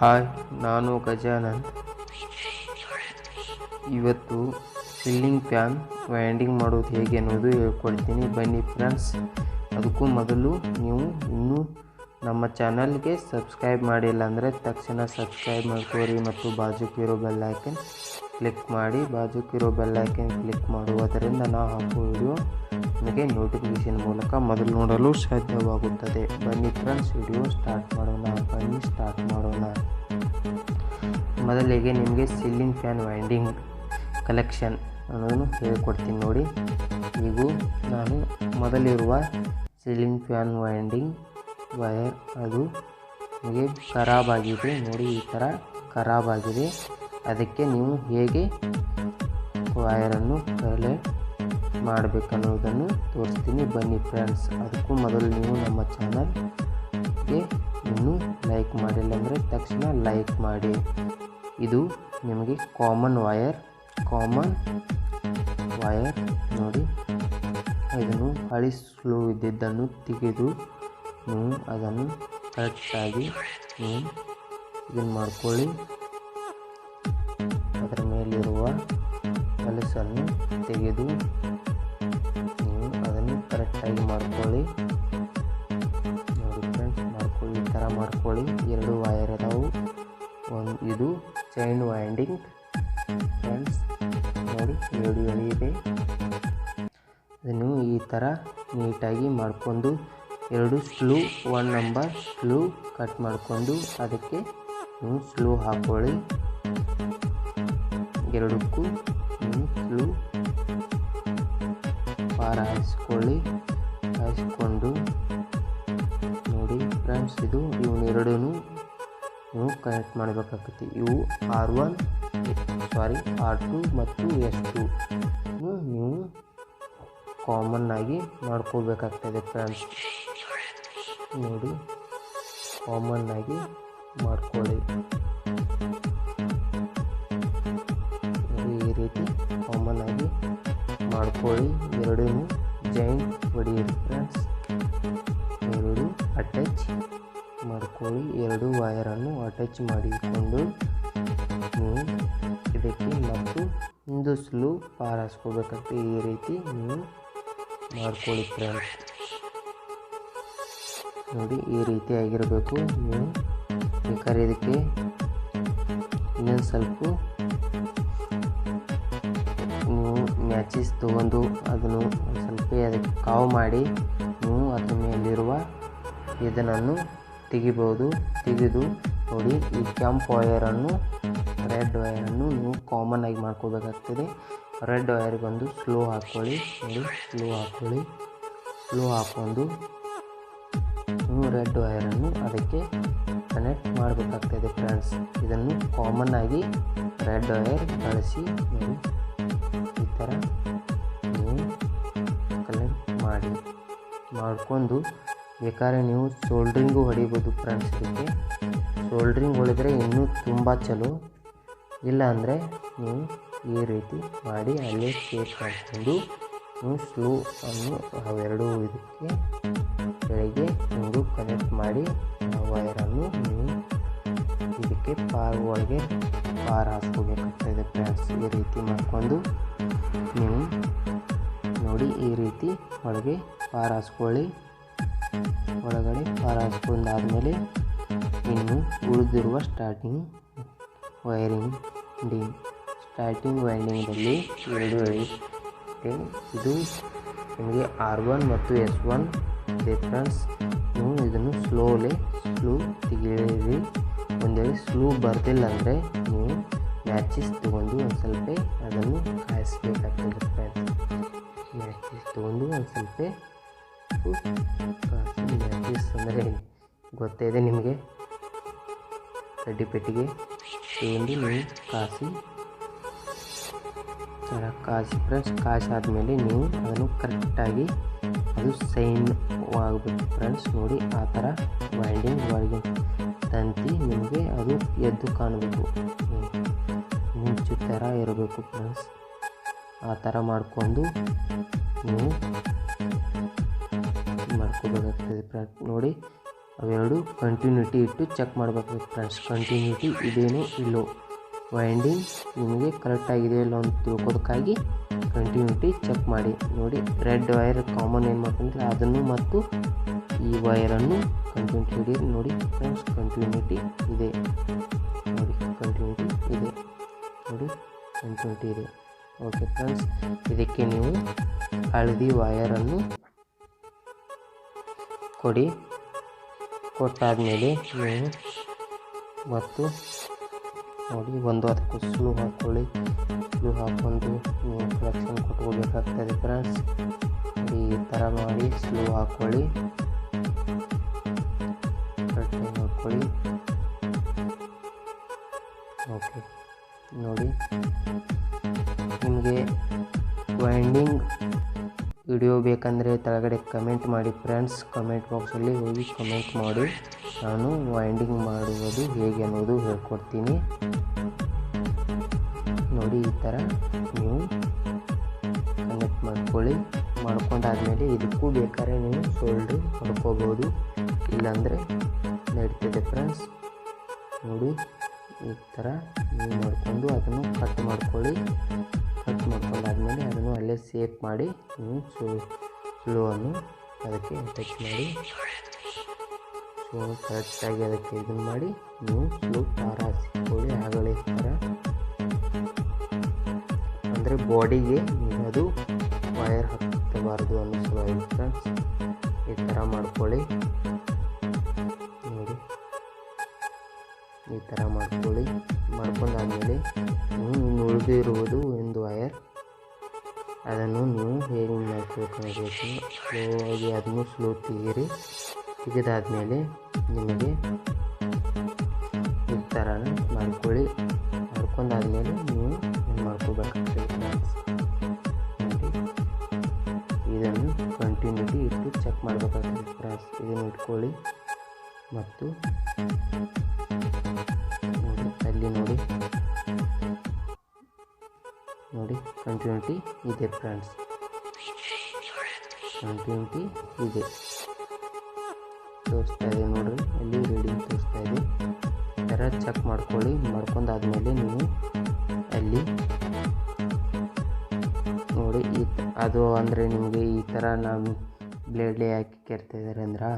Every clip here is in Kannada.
ಹಾಯ್, ನಾನು ಗಜಾನನ್. ಇವತ್ತು ಸಿಲ್ಲಿಂಗ್ ಫ್ಯಾನ್ ವೈಂಡಿಂಗ್ ಮಾಡೋದು ಹೇಗೆ ಅನ್ನೋದು ಹೇಳ್ಕೊಡ್ತೀನಿ. ಬನ್ನಿ ಫ್ರೆಂಡ್ಸ್, ಅದಕ್ಕೂ ಮೊದಲು ನೀವು ಇನ್ನೂ ನಮ್ಮ ಚಾನಲ್ಗೆ ಸಬ್ಸ್ಕ್ರೈಬ್ ಮಾಡಿಲ್ಲ ಅಂದರೆ ತಕ್ಷಣ ಸಬ್ಸ್ಕ್ರೈಬ್ ಮಾಡ್ಕೋರಿ ಮತ್ತು ಬಾಜುಕಿರೋ ಬೆಲ್ ಐಕನ್ ಕ್ಲಿಕ್ ಮಾಡಿ. ಬಾಜುಕಿರೋ ಬೆಲ್ ಐಕನ್ ಕ್ಲಿಕ್ ಮಾಡುವುದರಿಂದ ನಾವು ಹಾಕೋ ನಿಮಗೆ ನೋಟಿಫಿಕೇಶನ್ ಮೂಲಕ ಮೊದಲು ನೋಡಲು ಸಾಧ್ಯವಾಗುತ್ತದೆ. ಬನ್ನಿ ಫ್ರೆಂಡ್ಸ್ ವಿಡಿಯೋ ಸ್ಟಾರ್ಟ್ ಮಾಡೋಣ. ಬನ್ನಿ ಸ್ಟಾರ್ಟ್ ಮಾಡೋಣ. ಮೊದಲಿಗೆ ನಿಮಗೆ ಸೀಲಿಂಗ್ ಫ್ಯಾನ್ ವೈಂಡಿಂಗ್ ಕಲೆಕ್ಷನ್ ಅನ್ನೋದನ್ನು ಹೇಳಿಕೊಡ್ತೀನಿ ನೋಡಿ. ಈಗ ನಾನು ಮೊದಲಿರುವ ಸೀಲಿಂಗ್ ಫ್ಯಾನ್ ವೈಂಡಿಂಗ್ ವೈರ್ ಅದು ನಿಮಗೆ ಖರಾಬಾಗಿದೆ ನೋಡಿ, ಈ ಥರ ಖರಾಬಾಗಿದೆ ಅದಕ್ಕೆ ನೀವು ಹೇಗೆ ವೈರನ್ನು ಕಲೆ ಮಾಡಬೇಕನ್ನೋದನ್ನು ತೋರಿಸ್ತೀನಿ. ಬನ್ನಿ ಫ್ರೆಂಡ್ಸ್ ಅದಕ್ಕೂ ಮೊದಲು ನೀವು ನಮ್ಮ ಚಾನಲ್ಗೆ ಇನ್ನೂ ಲೈಕ್ ಮಾಡಿಲ್ಲ ಅಂದರೆ ತಕ್ಷಣ ಲೈಕ್ ಮಾಡಿ. ಇದು ನಿಮಗೆ ಕಾಮನ್ ವಯರ್ ಕಾಮನ್ ವಯರ್ ನೋಡಿ. ಇದನ್ನು ಹಳಿ ಸ್ಲೋ ಇದ್ದಿದ್ದನ್ನು ತೆಗೆದು ನೀವು ಅದನ್ನು ಕರೆಕ್ಟಾಗಿ ನೀವು ಇದನ್ನು ಮಾಡ್ಕೊಳ್ಳಿ. ಅದರ ಮೇಲಿರುವ ಹೊಲಸನ್ನು ತೆಗೆದು ಕರೆಕ್ಟಾಗಿ ಮಾಡ್ಕೊಳ್ಳಿ. ನೋಡಿ ಫ್ರೆಂಡ್ಸ್ ಮಾಡ್ಕೊಳ್ಳಿ, ಈ ಥರ ಮಾಡ್ಕೊಳ್ಳಿ. ಎರಡು ವೈರ್ ಅದಾವು. ಒಂದು ಇದು ಚೈನ್ ವೈಂಡಿಂಗ್ ಫ್ರೆಂಡ್ಸ್ ನೋಡಿ ಎರಡು ಎಳೆ ಇದೆ. ಅದನ್ನು ಈ ಥರ ನೀಟಾಗಿ ಮಾಡ್ಕೊಂಡು ಎರಡು ಸ್ಲೂ ಒನ್ ನಂಬರ್ ಸ್ಲೂ ಕಟ್ ಮಾಡಿಕೊಂಡು ಅದಕ್ಕೆ ನೀವು ಸ್ಲೂ ಹಾಕ್ಕೊಳ್ಳಿ ಎರಡಕ್ಕೂ ನೀವು ಸ್ಲೂ ಪಾರ ಹಾಯಿಸ್ಕೊಳ್ಳಿ. ಹಾಯಿಸ್ಕೊಂಡು ನೋಡಿ ಫ್ರೆಂಡ್ಸ್, ಇದು ಇವನ್ನೆರಡೂ ನೀವು ಕನೆಕ್ಟ್ ಮಾಡಬೇಕಾಗುತ್ತೆ. ಇವು R one, sorry, R two ಮತ್ತು ಎಸ್ ಟು. ನೀವು ಕಾಮನ್ ಆಗಿ ಮಾಡ್ಕೋಬೇಕಾಗ್ತದೆ ಫ್ರೆಂಡ್ಸ್. ನೋಡಿ ಕಾಮನ್ ಆಗಿ ಮಾಡ್ಕೊಳ್ಳಿ. ಈ ರೀತಿ ಕಾಮನ್ ಆಗಿ ಮಾಡ್ಕೊಳ್ಳಿ. ಎರಡೂ ಜಾಯಿಂಟ್ ಒಡೆಯರ್ ಫ್ರೆಂಡ್ಸ್ ಎರಡು ಅಟ್ಯಾಚ್ ಮಾಡ್ಕೊಳ್ಳಿ. ಎರಡು ವಯರನ್ನು ಅಟ್ಯಾಚ್ ಮಾಡಿಕೊಂಡು ನೀವು ಇದಕ್ಕೆ ಮತ್ತು ಒಂದು ಸ್ಲೂ ಪಾರಾಸ್ಕೋಬೇಕಂತ ಈ ರೀತಿ ನೀವು ಮಾಡ್ಕೊಳ್ಳಿ ಫ್ರೆಂಡ್ಸ್. ನೋಡಿ, ಈ ರೀತಿ ಆಗಿರಬೇಕು. ನೀವು ಬೇಕಾದ್ರೆ ಇದಕ್ಕೆ ಇನ್ನೊಂದು ಸ್ವಲ್ಪ ಮ್ಯಾಚಿಸ್ ತೊಗೊಂಡು ಅದನ್ನು ಸ್ವಲ್ಪ ಅದಕ್ಕೆ ಕಾವು ಮಾಡಿ ನೀವು ಅದ್ರ ಮೇಲಿರುವ ಇದನ್ನು ತೆಗಿಬೋದು. ತೆಗೆದು ನೋಡಿ, ಈ ಕೆಂಪು ವಯರನ್ನು ರೆಡ್ ವಯರನ್ನು ನೀವು ಕಾಮನ್ ಆಗಿ ಮಾಡ್ಕೋಬೇಕಾಗ್ತದೆ. ರೆಡ್ ವಯರ್ ಬಂದು ಸ್ಲೋ ಹಾಕ್ಕೊಳ್ಳಿ ನೋಡಿ ಸ್ಲೋ ಹಾಕ್ಕೊಳ್ಳಿ ಸ್ಲೋ ಹಾಕ್ಕೊಂಡು ನೀವು ರೆಡ್ ವಯರನ್ನು ಅದಕ್ಕೆ ಕನೆಕ್ಟ್ ಮಾಡಬೇಕಾಗ್ತದೆ ಫ್ರೆಂಡ್ಸ್ ಇದನ್ನು ಕಾಮನ್ ಆಗಿ ರೆಡ್ ವಯರ್ ಬಳಸಿ ಈ ಥರ ನೀವು ಕಲೆಕ್ಟ್ ಮಾಡಿ. ಮಾಡಿಕೊಂಡು ಬೇಕಾದ್ರೆ ನೀವು ಸೋಲ್ಡ್ರಿಂಗು ಹೊಡಿಬೋದು ಫ್ರೆಂಡ್ಸ್ ಇದಕ್ಕೆ ಸೋಲ್ಡ್ರಿಂಗ್ ಹೊಡೆದ್ರೆ ಇನ್ನೂ ತುಂಬ ಚಲೋ. ಇಲ್ಲ ಅಂದರೆ ನೀವು ಈ ರೀತಿ ಮಾಡಿ ಅಲ್ಲೇ ಶೇಪ್ ಮಾಡಿಕೊಂಡು ನೀವು ಸ್ಲೋ ಅನ್ನು ಅವೆರಡೂ ಇದಕ್ಕೆ ಕೆಳಗೆ ಒಂದು ಕನೆಕ್ಟ್ ಮಾಡಿ ಆ ವೈರನ್ನು ನೀವು ಇದಕ್ಕೆ ಪಾರ್ ಒಳಗೆ ಪಾರ್ ಹಾಕ್ಕೋಬೇಕಾಗ್ತದೆ ಫ್ರೆಂಡ್ಸ್ ಈ ರೀತಿ ಮಾಡಿಕೊಂಡು ನೀವು ನೋಡಿ ಈ ರೀತಿ ಒಳಗೆ ಪಾರಾಸ್ಕೊಳ್ಳಿ. ಒಳಗಡೆ ಪಾರಾಸ್ಕೊಂಡಾದಮೇಲೆ ಇನ್ನು ಉಳಿದಿರುವ ಸ್ಟಾರ್ಟಿಂಗ್ ವೈರಿಂಗ್ ಡಿ. ಸ್ಟಾರ್ಟಿಂಗ್ ವೈಂಡಿಂಗಲ್ಲಿ ಎರಡು ಇದೆ. ಇದು ನಿಮಗೆ ಆರ್ ಒನ್ ಮತ್ತು ಎಸ್ ಒನ್ ಡಿಫ್ರೆನ್ಸ್ ನೀವು ಇದನ್ನು ಸ್ಲೋಲಿ ಸ್ಲೂ ತೆಗೆಯಿರಿ ಒಂದೇ ಸ್ಲೂ ಬರ್ತಿಲ್ಲ ಅಂದರೆ ನೀವು ಮ್ಯಾಚಿಸ್ ತೊಗೊಂಡು ಒಂದು ಸ್ವಲ್ಪ ಅದನ್ನು ಕಾಯಿಸ್ಬೇಕಾಗ್ತದೆ. ಫ್ರೆಂಡ್ಸ್ ಮ್ಯಾಚಿಸ್ ತೊಗೊಂಡು ಒಂದು ಸ್ವಲ್ಪ ಮ್ಯಾಚಿಸ್ ಅಂದರೆ ಗೊತ್ತಿದೆ ನಿಮಗೆ? ಕಡ್ಡಿ ಪೆಟ್ಟಿಗೆ ತೊಗೊಂಡು ನೀವು ಕಾಸಿ ಕಾಸಿ ಫ್ರೆಂಡ್ಸ್ ಕಾಸಿ ಆದಮೇಲೆ ನೀವು ಅದನ್ನು ಕರೆಕ್ಟಾಗಿ ಅದು ಸೈನ್ ಆಗಬೇಕು ಫ್ರೆಂಡ್ಸ್ ನೋಡಿ ಆ ಥರ ವೈಂಡಿಂಗ್ ವೈಲ್ಡಿಂಗ್ ತಂತಿ ನಿಮಗೆ ಅದು ಎದ್ದು ಕಾಣಬೇಕು. ಮಿಂಚು ಥರ ಇರಬೇಕು ಫ್ರೆಂಡ್ಸ್ ಆ ಥರ ಮಾಡಿಕೊಂಡು ನೀವು ಮಾಡ್ಕೋಬೇಕಾಗ್ತದೆ ಫ್ರೆಂಡ್ ನೋಡಿ, ಅವೆರಡು ಕಂಟಿನ್ಯೂಟಿ ಇಟ್ಟು ಚೆಕ್ ಮಾಡಬೇಕು ಫ್ರೆಂಡ್ಸ್ ಕಂಟಿನ್ಯೂಟಿ ಇದೇನು ಇಲ್ಲೋ. ವೈಂಡಿಂಗ್ ನಿಮಗೆ ಕರೆಕ್ಟಾಗಿದೆ ಇಲ್ಲ ಅಂತ ತಿಳ್ಕೋದಕ್ಕಾಗಿ ಕಂಟಿನ್ಯೂಟಿ ಚೆಕ್ ಮಾಡಿ. ನೋಡಿ ರೆಡ್ ವೈರ್ ಕಾಮನ್ ಏನು ಮಾಡ್ಕೊಂಡ್ರೆ ಅದನ್ನು ಮತ್ತು ಈ ವೈರನ್ನು ಕಂಟಿನ್ಯೂಟಿ ನೋಡಿ. ಫ್ರೆಂಡ್ಸ್ ಕಂಟಿನ್ಯೂಟಿ ಇದೆ. ಇದೆ. ಓಕೆ ಫ್ರೆಂಡ್ಸ್ ಇದಕ್ಕೆ ನೀವು ಹಳದಿ ವಯರನ್ನು ಕೊಡಿ. ಕೊಟ್ಟಾದಮೇಲೆ ನೀವು ಮತ್ತು ನೋಡಿ, ಒಂದು ಅದಕ್ಕೂ ಸ್ಲೂ ಹಾಕ್ಕೊಳ್ಳಿ ಸ್ಲೂ ಹಾಕ್ಕೊಂಡು ನೀವು ಕಲೆಕ್ಷನ್ ಕೊಟ್ಕೋಬೇಕಾಗ್ತದೆ ಫ್ರೆಂಡ್ಸ್ ಈ ಥರ ಮಾಡಿ ಸ್ಲೂ ಹಾಕ್ಕೊಳ್ಳಿ ನೋಡಿ. ನಿಮಗೆ ವೈಂಡಿಂಗ್ ವಿಡಿಯೋ ಬೇಕಂದರೆ ಕೆಳಗಡೆ ಕಮೆಂಟ್ ಮಾಡಿ ಫ್ರೆಂಡ್ಸ್ ಕಮೆಂಟ್ ಬಾಕ್ಸಲ್ಲಿ ಹೋಗಿ ಕಮೆಂಟ್ ಮಾಡಿ. ನಾನು ವೈಂಡಿಂಗ್ ಮಾಡುವುದು ಹೇಗೆ ಅನ್ನೋದು ಹೇಳ್ಕೊಡ್ತೀನಿ. ನೋಡಿ ಈ ಥರ ನೀವು ಕನೆಕ್ಟ್ ಮಾಡ್ಕೊಳ್ಳಿ. ಮಾಡ್ಕೊಂಡಾದಮೇಲೆ ಇದಕ್ಕೂ ಬೇಕಾದ್ರೆ ನೀವು ಸೋಲ್ಡ್ರ್ ಮಾಡ್ಕೋಬೋದು ಇಲ್ಲಾಂದರೆ ನಡೀತದೆ ಫ್ರೆಂಡ್ಸ್ ನೋಡಿ. ಈ ಥರ ನೀವು ಮಾಡಿಕೊಂಡು ಅದನ್ನು ಕಟ್ ಮಾಡ್ಕೊಳ್ಳಿ. ಕಟ್ ಮಾಡ್ಕೊಂಡಾದ್ಮೇಲೆ ಅದನ್ನು ಅಲ್ಲೇ ಸೇಫ್ ಮಾಡಿ ನೀವು ಸ್ಲೋ ಸ್ಲೋವನ್ನು ಅದಕ್ಕೆ ಟಚ್ ಮಾಡಿ. ಸೊ ಕರೆಕ್ಟಾಗಿ ಅದಕ್ಕೆ ಇದನ್ನು ಮಾಡಿ ನೀವು ಸ್ಲೋ ಖಾರ ಹಾಕಿಕೊಳ್ಳಿ ಆಗಲೇ ಥರ ಅಂದರೆ ಬಾಡಿಗೆ ಅದು ವೈರ್ ಹಾಕಬಾರ್ದು ಅನ್ನೋ ಸಲುವಾಗಿ ಫ್ರೆಂಡ್ಸ್ ಈ ಥರ ಮಾಡ್ಕೊಳ್ಳಿ. ಥರ ಮಾಡ್ಕೊಳ್ಳಿ. ಮಾಡ್ಕೊಂಡಾದಮೇಲೆ ಇನ್ನು ಉಳಿದಿರುವುದು ಒಂದು ವಯರ್. ಅದನ್ನು ನೀವು ಹೇಗೆ ಮಾಡ್ಕೊಳ್ಬೇಕು ಸ್ಲೋವಾಗಿ ಅದನ್ನು ಸ್ಲೋ ತೆಗೀರಿ ತೆಗೆದಾದ್ಮೇಲೆ ನಿಮಗೆ ಈ ಥರ ಮಾಡ್ಕೊಳ್ಳಿ. ಮಾಡ್ಕೊಂಡಾದ್ಮೇಲೆ ನೀವು ಏನು ಮಾಡ್ಕೋಬೇಕಾಗ್ತದೆ ಇದನ್ನು ಕಂಟಿನ್ಯೂಟಿ ಇಟ್ಟು ಚೆಕ್ ಮಾಡಬೇಕಾಗ್ತದೆ. ಫ್ರೆಂಡ್ಸ್, ಇದನ್ನು ಇಟ್ಕೊಳ್ಳಿ. ಮತ್ತು ಕಂಟಿನ್ಯೂಟಿ ಇದೆ ಫ್ರೆಂಡ್ಸ್ ಕಂಟಿನ್ಯೂಟಿ ಇದೆ ತೋರಿಸ್ತಾ ಇದೆ ನೋಡ್ರಿ ಅಲ್ಲಿ ರೀಡಿಂಗ್ ತೋರಿಸ್ತಾ ಇದೆ. ಥರ ಚೆಕ್ ಮಾಡ್ಕೊಳ್ಳಿ ಮಾಡ್ಕೊಂಡಾದ್ಮೇಲೆ ನೀವು ಅಲ್ಲಿ ನೋಡಿ ಈ ಅದು ಅಂದರೆ ನಿಮಗೆ ಈ ಥರ ನಾವು ಬ್ಲೇಡ್ಲಿ ಹಾಕಿ ಕೆರ್ತಾ ಇದ್ದಾರೆ ಅಂದ್ರೆ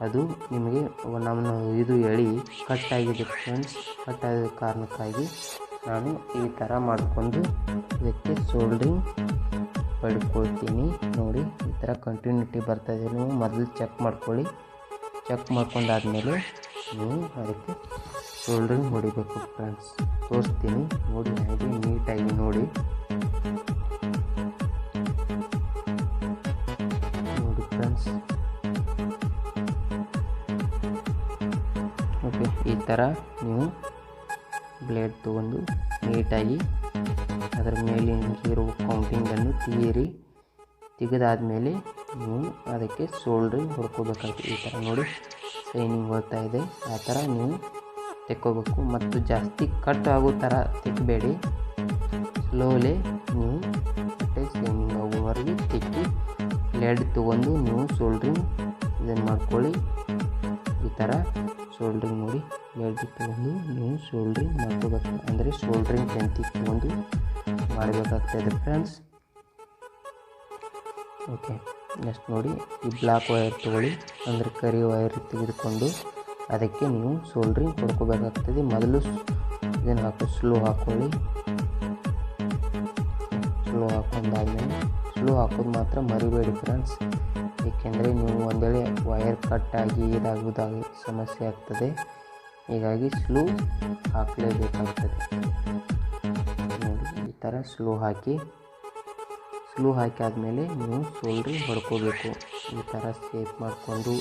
ಅದು ನಿಮಗೆ ನಮ್ಮ ಇದು ಎಳಿ ಕಟ್ ಆಗಿದೆ ಫ್ರೆಂಡ್ಸ್ ಕಟ್ ಆಗಿದ ಕಾರಣಕ್ಕಾಗಿ ನಾನು ಈ ಥರ ಮಾಡಿಕೊಂಡು ಇದಕ್ಕೆ ಸೋಲ್ಡ್ರಿಂಗ್ ಪಡ್ಕೊಳ್ತೀನಿ. ನೋಡಿ, ಈ ಥರ ಕಂಟಿನ್ಯೂಟಿ ಬರ್ತಾಯಿದೆ ನೀವು ಮೊದಲು ಚೆಕ್ ಮಾಡ್ಕೊಳ್ಳಿ. ಚೆಕ್ ಮಾಡ್ಕೊಂಡಾದ್ಮೇಲೆ ನೀವು ಅದಕ್ಕೆ ಸೋಲ್ಡ್ರಿಂಗ್ ಹೊಡಿಬೇಕು ಫ್ರೆಂಡ್ಸ್ ತೋರಿಸ್ತೀನಿ. ನೋಡಿ ಹಾಗೆ ನೀಟಾಗಿ ನೋಡಿ. ನೋಡಿ ಫ್ರೆಂಡ್ಸ್ ಓಕೆ ಈ ಥರ ನೀವು ಬ್ಲೇಡ್ ತೊಗೊಂಡು ನೀಟಾಗಿ ಅದರ ಮೇಲೆ ಇರುವ ಕೌಂಟಿಂಗನ್ನು ತೀರಿ. ತೆಗೆದಾದ್ಮೇಲೆ ನೀವು ಅದಕ್ಕೆ ಸೋಲ್ಡ್ರಿಂಗ್ ಹೊಡ್ಕೋಬೇಕಾಗ್ತದೆ ಈ ಥರ ನೋಡಿ ಶೈನಿಂಗ್ ಹೋಗ್ತಾ ಇದೆ. ಆ ಥರ ನೀವು ತೆಕ್ಕೋಬೇಕು. ಮತ್ತು ಜಾಸ್ತಿ ಕಟ್ ಆಗೋ ಥರ ತೆಕ್ಕಬೇಡಿ ಸ್ಲೋಲಿ ನೀವು ಬಟ್ಟೆ ಶೈನಿಂಗ್ ಆಗುವವರೆಗೆ ತೆಕ್ಕಿ ಲೆಡ್ ತೊಗೊಂಡು ನೀವು ಸೋಲ್ಡ್ರಿಂಗ್ ಇದನ್ನು ಮಾಡ್ಕೊಳ್ಳಿ. ಈ ಥರ ಸೋಲ್ಡ್ರಿಂಗ್ ನೋಡಿ. ತೊಗೊಂಡು ನೀವು ಶೋಲ್ಡ್ರಿಂಗ್ ಮಾಡ್ಕೋಬೇಕು. ಅಂದರೆ ಶೋಲ್ಡ್ರಿಂಗ್ ಪೆಂತಿ ತೊಗೊಂಡು ಮಾಡಬೇಕಾಗ್ತದೆ ಫ್ರೆಂಡ್ಸ್ ಓಕೆ ನೆಕ್ಸ್ಟ್ ನೋಡಿ, ಈ ಬ್ಲಾಕ್ ವೈರ್ ತೊಗೊಳ್ಳಿ. ಅಂದರೆ ಕರಿ ವೈರ್ ತೆಗೆದುಕೊಂಡು ಅದಕ್ಕೆ ನೀವು ಶೋಲ್ಡ್ರಿಂಗ್ ಕೊಡ್ಕೋಬೇಕಾಗ್ತದೆ ಮೊದಲು ಇದನ್ನು ಹಾಕೋ ಸ್ಲೋ ಹಾಕೊಳ್ಳಿ. ಸ್ಲೋ ಹಾಕೊಂಡಾದ್ಮೇಲೆ ಸ್ಲೋ ಹಾಕೋದು ಮಾತ್ರ ಮರಿಬೇಡಿ ಫ್ರೆಂಡ್ಸ್ ಏಕೆಂದರೆ ನೀವು ಒಂದೇಳೆ ವೈರ್ ಕಟ್ ಆಗಿ ಇದಾಗುವುದಾಗಿ ಸಮಸ್ಯೆ ಆಗ್ತದೆ. ಹೀಗಾಗಿ ಸ್ಲೋ ಹಾಕಲೇಬೇಕಾಗ್ತದೆ ನೋಡಿ, ಈ ಥರ ಸ್ಲೋ ಹಾಕಿ ಸ್ಲೂ ಹಾಕಿ ಆದಮೇಲೆ ನೀವು ಸೋಲ್ರಿ ಹೊಡ್ಕೋಬೇಕು. ಈ ಥರ ಸೇಫ್ ಮಾಡಿಕೊಂಡು,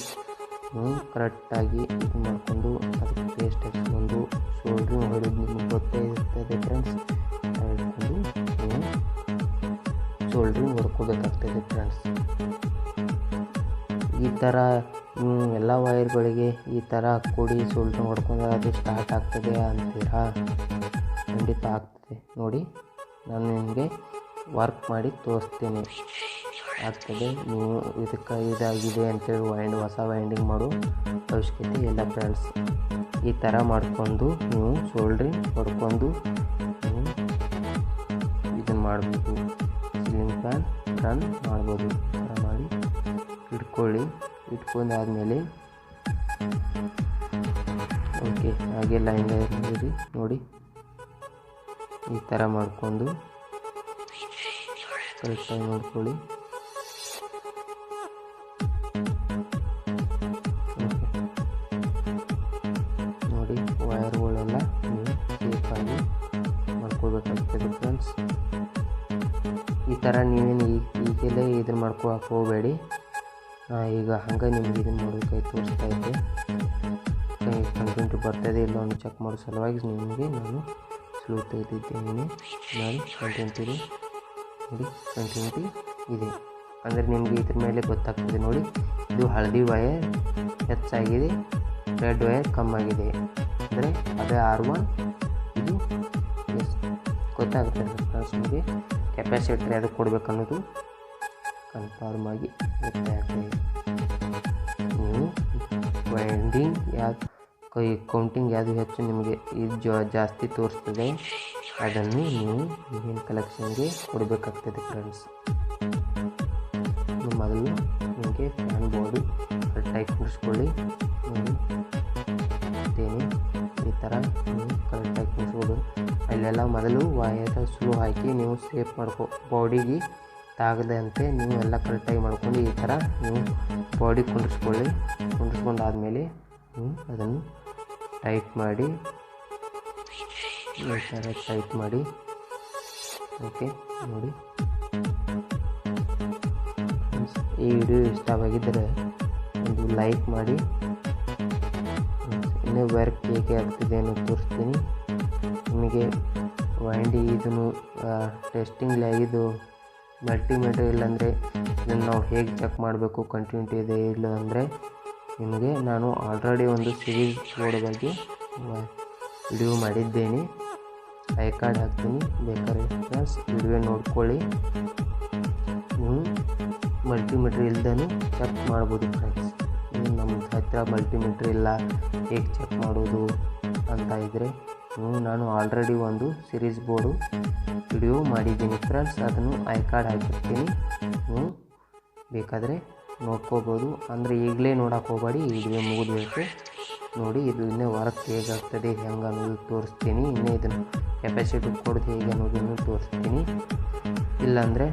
ನೀವು ಕರೆಕ್ಟಾಗಿ ಇದು ಮಾಡಿಕೊಂಡು, ಅದಕ್ಕೆ ಪೇಸ್ಟ್ ಹಚ್ಕೊಂಡು ಸೋಲ್ರಿ ಹೊಡೆದು ನಿಮಗೆ ಗೊತ್ತೇ ಇರ್ತದೆ ಫ್ರೆಂಡ್ಸ್ ಹಿಡ್ಕೊಂಡು ನೀವು ಸೋಲ್ರಿ ಹೊಡ್ಕೋಬೇಕಾಗ್ತದೆ ಫ್ರೆಂಡ್ಸ್ ಈ ಥರ ಎಲ್ಲ ವೈರ್ಗಳಿಗೆ ಈ ಥರ ಕೊಡಿ ಸುಲ್ಟು ಹೊಡ್ಕೊಂಡ್ರೆ ಅದು ಸ್ಟಾರ್ಟ್ ಆಗ್ತದೆ ಅಂತೀರಾ? ಖಂಡಿತ ಆಗ್ತದೆ. ನೋಡಿ, ನಾನು ನಿಮಗೆ ವರ್ಕ್ ಮಾಡಿ ತೋರಿಸ್ತೀನಿ. ಆಗ್ತದೆ. ನೀವು ಇದಕ್ಕೆ ಇದಾಗಿದೆ ಅಂತೇಳಿ ವೈಂಡ್ ಹೊಸ ವೈಂಡಿಂಗ್ ಮಾಡೋ. ಅವಶ್ಯಕತೆ ಇಲ್ಲ ಫ್ರೆಂಡ್ಸ್ ಈ ಥರ ಮಾಡ್ಕೊಂಡು ನೀವು ಸೋಲ್ಡ್ರಿಂಗ್ ಹೊಡ್ಕೊಂಡು ನೀವು ಇದನ್ನು ಮಾಡ್ಬೋದು. ಸೀಲಿಂಗ್ ಫ್ಯಾನ್ ರನ್ ಮಾಡ್ಬೋದು. ಈ ಮಾಡಿ ಇಟ್ಕೊಳ್ಳಿ ಇಟ್ಕೊಂಡಾದ್ಮೇಲೆ ಓಕೆ, ಹಾಗೆ ಲೈನ್ ಇರಿ ನೋಡಿ. ಈ ಥರ ಮಾಡಿಕೊಂಡು ಕರೆಕ್ಟಾಗಿ ನೋಡ್ಕೊಳ್ಳಿ. ನೋಡಿ ವೈರ್ಗಳೆಲ್ಲ ನೀವು ಸೇಫಾಗಿ ಮಾಡ್ಕೋಬೇಕಾಗ್ತದೆ ಫ್ರೆಂಡ್ಸ್ ಈ ಥರ ನೀವೇನು ಈಗ ಈಗಲೇ ಇದನ್ನು ಮಾಡ್ಕೊಳಕ್ಕೆ ಹೋಗಬೇಡಿ ಈಗ ಹಂಗೆ ನಿಮ್ಗೆ ಇದನ್ನು ನೋಡೋದಕ್ಕೆ ತೋರಿಸ್ತಾ ಇದ್ದೆ. ಕಂಟೆಂಟ್ ಬರ್ತದೆ ಇಲ್ಲ ಚೆಕ್ ಮಾಡೋ ಸಲುವಾಗಿ ನಿಮಗೆ ನಾನು ಸ್ಲೋ ತೆಗೆದಿದ್ದೇನೆ. ನಾನು ಕಂಟೆಂಟ್ ಇದೆ. ನೋಡಿ ಕಂಟೆಂಟ್ ಇದೆ. ಅಂದರೆ ನಿಮಗೆ ಇದ್ರ ಮೇಲೆ ಗೊತ್ತಾಗ್ತದೆ ನೋಡಿ. ಇದು ಹಳದಿ ವಯರ್ ಹೆಚ್ಚಾಗಿದೆ ರೆಡ್ ವಯರ್ ಕಮ್ಮಾಗಿದೆ. ಅಂದರೆ ಅದೇ ಆರ್ ಒನ್ ಇದು ಗೊತ್ತಾಗುತ್ತೆ ನಿಮಗೆ ಕೆಪಾಸಿಟಿ ಅದು ಕೊಡಬೇಕನ್ನೋದು ಕನ್ಫರ್ಮ್ ಆಗಿ ಗೊತ್ತಾಗ್ತದೆ ನೀವು ವೈಂಡಿಂಗ್ ಯಾವ್ದು ಕೈ ಕೌಂಟಿಂಗ್ ಯಾವುದು ಹೆಚ್ಚು ನಿಮಗೆ ಇದು ಜಾಸ್ತಿ ತೋರಿಸ್ತದೆ, ಅದನ್ನು ನೀವು ಈಗಿನ ಕಲೆಕ್ಷನ್ಗೆ ಕೊಡಬೇಕಾಗ್ತದೆ ಫ್ರೆಂಡ್ಸ್ ಮೊದಲು ನಿಮಗೆ ಫ್ಯಾನ್ ಬಾಡಿ ಕರೆಕ್ಟಾಗಿ ಕುಡಿಸ್ಕೊಳ್ಳಿ ಇದ್ದೇನೆ ಈ ಥರ ನೀವು ಕರೆಕ್ಟಾಗಿ ಕುಡಿಸ್ಬೋದು ಅಲ್ಲೆಲ್ಲ ಮೊದಲು ವಾಯರ್ ಸ್ಲೋ ಹಾಕಿ ನೀವು ಸೇಫ್ ಮಾಡ್ಕೊ ಬಾಡಿಗೆ ತಾಗದಂತೆ ನೀವು ಎಲ್ಲ ಕರೆಕ್ಟಾಗಿ ಮಾಡ್ಕೊಂಡು ಈ ಥರ ನೀವು ಬಾಡಿ ಕುಂಡಿಸ್ಕೊಳ್ಳಿ ಕುಂಡಿಸ್ಕೊಂಡಾದ್ಮೇಲೆ ನೀವು ಅದನ್ನು ಟೈಟ್ ಮಾಡಿ. ಈ ಟೈಟ್ ಮಾಡಿ. ಓಕೆ, ನೋಡಿ. ಈ ವಿಡಿಯೋ ಇಷ್ಟವಾಗಿದ್ದರೆ ಒಂದು ಲೈಕ್ ಮಾಡಿ. ಇನ್ನೂ ವರ್ಕ್ ಹೇಗೆ ಆಗ್ತಿದೆ ಅನ್ನೋ ತೋರಿಸ್ತೀನಿ. ನಿಮಗೆ ವೈಂಡಿ ಇದನ್ನು ಟೆಸ್ಟಿಂಗ್ ಆಗಿದ್ದು ಮಲ್ಟಿಮೀಟರ್ ಇಲ್ಲಾಂದರೆ ಇದನ್ನು ನಾವು ಹೇಗೆ ಚೆಕ್ ಮಾಡಬೇಕು ಕಂಟಿನ್ಯೂಟಿ ಇದೆ ಇಲ್ಲ ಅಂದರೆ ನಿಮಗೆ ನಾನು ಆಲ್ರೆಡಿ ಒಂದು ಸಿರೀಸ್ ಬೋರ್ಡ್ ಬಗ್ಗೆ ವಿಡಿಯೋ ಮಾಡಿದ್ದೇನೆ. ಐ ಕಾರ್ಡ್ ಹಾಕ್ತೀನಿ. ಬೇಕಾದ್ರೆ ಫ್ರೆಂಡ್ಸ್ ವಿಡಿಯೋ ನೋಡ್ಕೊಳ್ಳಿ. ನೀವು ಮಲ್ಟಿಮೀಟ್ರ್ ಇಲ್ದೇ ಚೆಕ್ ಮಾಡ್ಬೋದು ಫ್ರೆಂಡ್ಸ್ ನಮ್ಮ ಹತ್ರ ಮಲ್ಟಿಮೀಟ್ರ್ ಇಲ್ಲ, ಹೇಗೆ ಚೆಕ್ ಮಾಡೋದು ಅಂತ ಇದ್ದರೆ ನಾನು ಆಲ್ರೆಡಿ ಒಂದು ಸಿರೀಸ್ ಬೋರ್ಡು ವಿಡಿಯೋ ಮಾಡಿದ್ದೀನಿ ಫ್ರೆಂಡ್ಸ್ ಅದನ್ನು ಐ ಕಾರ್ಡ್ ಹಾಕಿರ್ತೀನಿ. ನೀವು ಬೇಕಾದರೆ ನೋಡ್ಕೋಬೋದು. ಅಂದರೆ ಈಗಲೇ ನೋಡೋಕೆ ಹೋಗಬೇಡಿ ವಿಡಿಯೋ ಮುಗಿದ್ಬೇಕು ನೋಡಿ ಇದು ಇನ್ನೇ ವರ್ಕ್ ಹೇಗಾಗ್ತದೆ, ಹೆಂಗೆ ಅನ್ನೋದು ತೋರಿಸ್ತೀನಿ. ಇನ್ನೇ ಇದನ್ನು ಕೆಪಾಸಿಟಿ ಕೊಡೋದು ಹೇಗೆ ಅನ್ನೋದನ್ನು ತೋರಿಸ್ತೀನಿ. ಇಲ್ಲಾಂದರೆ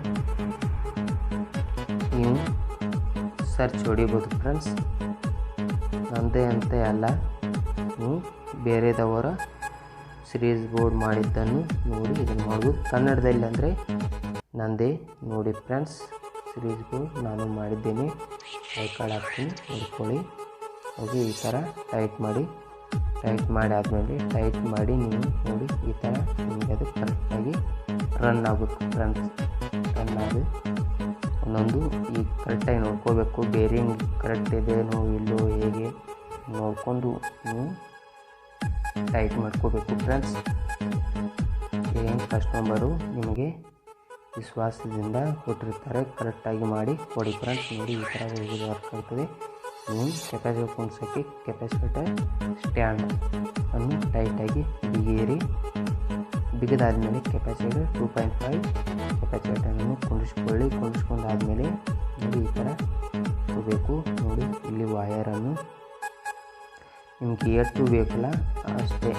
ನೀವು ಸರ್ಚ್ ಹೊಡಿಬೋದು ಫ್ರೆಂಡ್ಸ್ ನಂದೇ ಅಂತೆ ಅಲ್ಲ. ನೀವು ಬೇರೆದವರ ಸಿರೀಸ್ ಬೋರ್ಡ್ ಮಾಡಿದ್ದನ್ನು ನೋಡಿ ಇದನ್ನು ಮಾಡ್ಬೋದು ಕನ್ನಡದಲ್ಲಿ ಅಂದರೆ ನಂದೇ. ನೋಡಿ ಫ್ರೆಂಡ್ಸ್ ಸಿರೀಸ್ ಬೋರ್ಡ್ ನಾನು ಮಾಡಿದ್ದೇನೆ. ಕಾರ್ಡ್ ಹಾಕ್ತೀನಿ, ನೋಡ್ಕೊಳ್ಳಿ. ಹೋಗಿ ಈ ಥರ ಟೈಟ್ ಮಾಡಿ. ಟೈಟ್ ಮಾಡಿ ಆದಮೇಲೆ ಟೈಟ್ ಮಾಡಿ ನೀವು ನೋಡಿ ಈ ಥರ ನಿಮಗೆ ಅದು ಕರೆಕ್ಟಾಗಿ ರನ್ ಆಗುತ್ತೆ ಫ್ರೆಂಡ್ಸ್ ರನ್ ಆಗಿ ಒಂದೊಂದು ಈ ಕರೆಕ್ಟಾಗಿ ನೋಡ್ಕೋಬೇಕು. ಬೇರಿಂಗ್ ಕರೆಕ್ಟ್ ಇದೆಯೋ ಇಲ್ಲೋ, ಹೇಗೆ ನೋಡಿಕೊಂಡು ನೀವು ಟೈಟ್ ಮಾಡ್ಕೋಬೇಕು ಫ್ರೆಂಡ್ಸ್ ಏನು ಕಸ್ಟಮರು ನಿಮಗೆ ವಿಶ್ವಾಸದಿಂದ ಕೊಟ್ಟಿರ್ತಾರೆ ಕರೆಕ್ಟಾಗಿ ಮಾಡಿ ಕೊಡಿ ಫ್ರೆಂಡ್ಸ್ ನೋಡಿ ಈ ಥರ ಹೇಗೆ ವರ್ಕ್ ಆಗ್ತದೆ. ನೀವು ಕೆಪಾಸಿಟಿ ಕುಣಿಸೋಕ್ಕೆ ಕೆಪಾಸಿಟರ್ ಸ್ಟ್ಯಾಂಡ್ ಅನ್ನು ಟೈಟಾಗಿ ಬಿಗಿಯಿರಿ. ಬಿಗಿದಾದಮೇಲೆ ಕೆಪಾಸಿಟರ್ ಟೂ ಪಾಯಿಂಟ್ ಫೈವ್ ಕೆಪಾಸಿಟರನ್ನು ಕುಂಡಿಸ್ಕೊಳ್ಳಿ ಕುಂಡಿಸ್ಕೊಂಡಾದಮೇಲೆ ನೋಡಿ ಈ ಥರ ಹೋಗಬೇಕು ನೋಡಿ ಇಲ್ಲಿ ವಾಯರನ್ನು ನಿಮಗೆ ಎಷ್ಟು ಬೇಕಲ್ಲ ಅಷ್ಟೇ.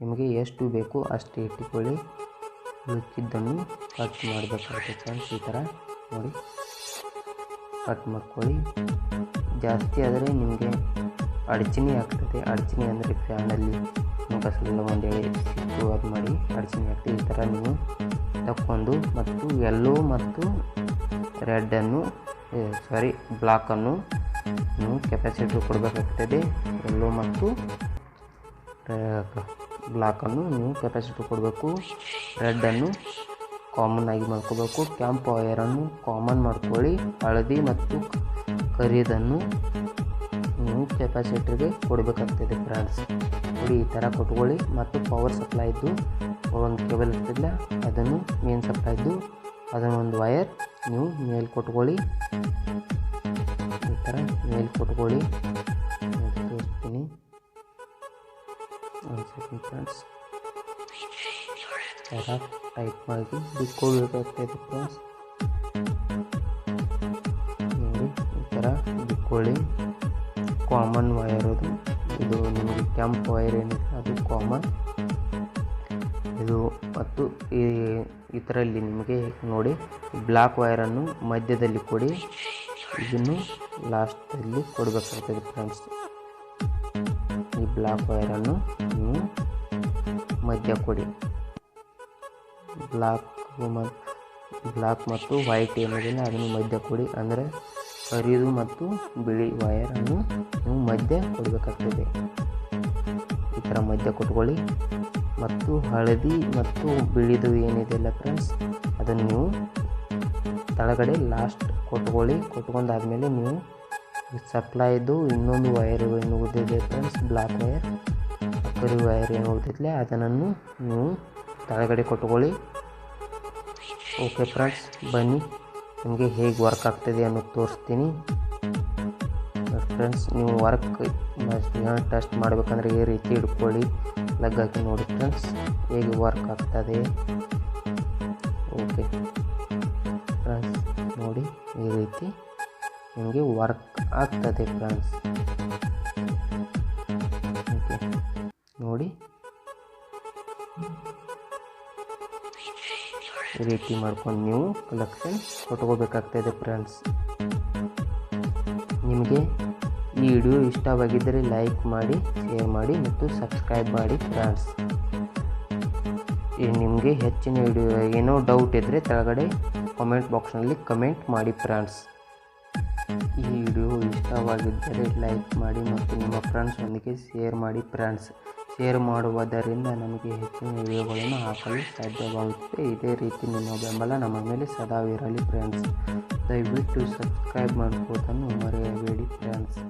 ನಿಮಗೆ ಎಷ್ಟು ಬೇಕು ಅಷ್ಟೇ ಇಟ್ಟುಕೊಳ್ಳಿ. ಉಳಿದಿದ್ದನ್ನು ಕಟ್ ಮಾಡಬೇಕಾಗುತ್ತೆ ಫ್ರೆಂಡ್ಸ್ ಈ ಥರ ನೋಡಿ. ಕಟ್ ಮಾಡ್ಕೊಳ್ಳಿ. ಜಾಸ್ತಿ ಆದರೆ ನಿಮಗೆ ಅಡಚಣೆ ಆಗ್ತದೆ. ಅಡಚಣೆ ಅಂದರೆ ಫ್ಯಾನಲ್ಲಿ ಮುಖಸಲ್ಲ ಒಂದು ಸಿಕ್ಕು ಅದು ಮಾಡಿ ಅಡಚಣೆ ಆಗ್ತದೆ. ಈ ಥರ ನೀವು ತಕ್ಕೊಂಡು ಮತ್ತು ಎಲ್ಲೋ ಮತ್ತು ರೆಡ್ಡನ್ನು ಸಾರಿ ಬ್ಲಾಕನ್ನು ನೀವು ಕೊಡಬೇಕಾಗ್ತದೆ. ಎಲ್ಲೋ ಮತ್ತು ಬ್ಲಾಕನ್ನು ನೀವು ಕೆಪಾಸಿಟಿ ಕೊಡಬೇಕು. ರೆಡ್ಡನ್ನು ಕಾಮನ್ ಆಗಿ ಮಾಡ್ಕೋಬೇಕು. ಕೆಂಪು ವಯರನ್ನು ಕಾಮನ್ ಮಾಡ್ಕೊಳ್ಳಿ. ಹಳದಿ ಮತ್ತು ಕರಿದನ್ನು ನೀವು ಕೆಪಾಸಿಟರ್ಗೆ ಕೊಡಬೇಕಾಗ್ತದೆ ಫ್ರೆಂಡ್ಸ್ ನೋಡಿ, ಈ ಥರ ಕೊಟ್ಕೊಳ್ಳಿ. ಮತ್ತು ಪವರ್ ಸಪ್ಲೈ ಸಪ್ಲೈದು ಒಂದು ಕೇಬಲ್ ಇರ್ತಿಲ್ಲ ಅದನ್ನು ಮೇನ್ ಅದು ಒಂದು ವಯರ್ ನೀವು ಮೇಲೆ ಕೊಟ್ಕೊಳ್ಳಿ. ಮೇಲೆ ಕೊಟ್ಕೊಳ್ಳಿ ತೋರಿಸ್ತೀನಿ ಒಂದು ಸೆಕೆಂಡ್ ಫ್ರೆಂಡ್ಸ್ ಟೈಪ್ ಮಾಡಿ ಬಿಕ್ಕೊಳ್ಬೇಕಾಗ್ತದೆ ಫ್ರೆಂಡ್ಸ್ ನೋಡಿ, ಈ ಥರ ಬಿಕ್ಕೊಳ್ಳಿ ಕಾಮನ್ ವೈರ್ ಅದು. ಇದು ನಿಮಗೆ ಕೆಂಪು ವೈರ್ ಏನಿದೆ, ಅದು ಕಾಮನ್ ಇದು ಮತ್ತು ಈ ಇದರಲ್ಲಿ ನಿಮಗೆ ನೋಡಿ ಬ್ಲ್ಯಾಕ್ ವೈರನ್ನು ಮಧ್ಯದಲ್ಲಿ ಕೊಡಿ. ಇದನ್ನು ಲಾಸ್ಟಲ್ಲಿ ಕೊಡಬೇಕಾಗ್ತದೆ ಫ್ರೆಂಡ್ಸ್ ಈ ಬ್ಲಾಕ್ ವೈರನ್ನು ನೀವು ಮಧ್ಯ ಕೊಡಿ. ಬ್ಲಾಕ್ ಬ್ಲಾಕ್ ಮತ್ತು ವೈಟ್ ಏನಿದೆ ಅದನ್ನು ಮಧ್ಯ ಕೊಡಿ. ಅಂದರೆ ಹರಿದು ಮತ್ತು ಬಿಳಿ ವೈರನ್ನು ನೀವು ಮಧ್ಯ ಕೊಡಬೇಕಾಗ್ತದೆ. ಈ ಥರ ಮಧ್ಯ ಕೊಟ್ಕೊಳ್ಳಿ. ಮತ್ತು ಹಳದಿ ಮತ್ತು ಬಿಳಿದು ಏನಿದೆಯಲ್ಲ ಫ್ರೆಂಡ್ಸ್ ಅದನ್ನು ನೀವು ತಳಗಡೆ ಲಾಸ್ಟ್ ಕೊಟ್ಕೊಳ್ಳಿ. ಕೊಟ್ಕೊಂಡಾದ್ಮೇಲೆ ನೀವು ಸಪ್ಲೈದು ಇನ್ನೊಂದು ವೈರ್ ಏನು ಉಳಿದಿದೆ ಫ್ರೆಂಡ್ಸ್ ಬ್ಲಾಕ್ ವೈರ್ ಕರಿ ವೈರ್ ಏನು ಉಳಿದಿದ್ಲೆ ಅದನ್ನು ನೀವು ಕೆಳಗಡೆ ಕೊಟ್ಕೊಳ್ಳಿ. ಓಕೆ ಫ್ರೆಂಡ್ಸ್ ಬನ್ನಿ. ನಿಮಗೆ ಹೇಗೆ ವರ್ಕ್ ಆಗ್ತದೆ ಅನ್ನೋದು ತೋರಿಸ್ತೀನಿ. ಫ್ರೆಂಡ್ಸ್ ನೀವು ವರ್ಕ್ ಟೆಸ್ಟ್ ಮಾಡಬೇಕಂದ್ರೆ ಈ ರೀತಿ ಹಿಡ್ಕೊಳ್ಳಿ. ಲಗ್ ಹಾಕಿ ನೋಡಿ ಫ್ರೆಂಡ್ಸ್ ಹೇಗೆ ವರ್ಕ್ ಆಗ್ತದೆ. ಓಕೆ ಈ ರೀತಿ ನಿಮಗೆ ವರ್ಕ್ ಆಗ್ತದೆ ಫ್ರೆಂಡ್ಸ್ ನೋಡಿ. ಈ ರೀತಿ ಮಾಡ್ಕೊಂಡು ನೀವು ಕಲೆಕ್ಷನ್ ಕೊಟ್ಕೋಬೇಕಾಗ್ತದೆ ಫ್ರೆಂಡ್ಸ್ ನಿಮಗೆ ಈ ವಿಡಿಯೋ ಇಷ್ಟವಾಗಿದ್ದರೆ ಲೈಕ್ ಮಾಡಿ ಶೇರ್ ಮಾಡಿ ಮತ್ತು ಸಬ್ಸ್ಕ್ರೈಬ್ ಮಾಡಿ ಫ್ರೆಂಡ್ಸ್ ನಿಮಗೆ ಹೆಚ್ಚಿನ ವಿಡಿಯೋ ಏನೋ ಡೌಟ್ ಇದ್ದರೆ ಕೆಳಗಡೆ ಕಾಮೆಂಟ್ ಬಾಕ್ಸ್ನಲ್ಲಿ ಕಮೆಂಟ್ ಮಾಡಿ ಫ್ರೆಂಡ್ಸ್. ಈ ವಿಡಿಯೋ ಇಷ್ಟವಾಗಿದ್ದರೆ ಲೈಕ್ ಮಾಡಿ ಮತ್ತು ನಿಮ್ಮ ಫ್ರೆಂಡ್ಸ್ನೊಂದಿಗೆ ಶೇರ್ ಮಾಡಿ ಫ್ರೆಂಡ್ಸ್. ಶೇರ್ ಮಾಡುವುದರಿಂದ ನಮಗೆ ಹೆಚ್ಚಿನ ವಿಡಿಯೋಗಳನ್ನು ಹಾಕಲು ಸಾಧ್ಯವಾಗುತ್ತೆ. ಇದೇ ರೀತಿ ನಿಮ್ಮ ಬೆಂಬಲ ನಮ್ಮ ಮೇಲೆ ಸದಾ ಇರಲಿ ಫ್ರೆಂಡ್ಸ್. ದಯವಿಟ್ಟು ಸಬ್ಸ್ಕ್ರೈಬ್ ಮಾಡ್ಕೋದನ್ನು ಮರೆಯಬೇಡಿ ಫ್ರೆಂಡ್ಸ್.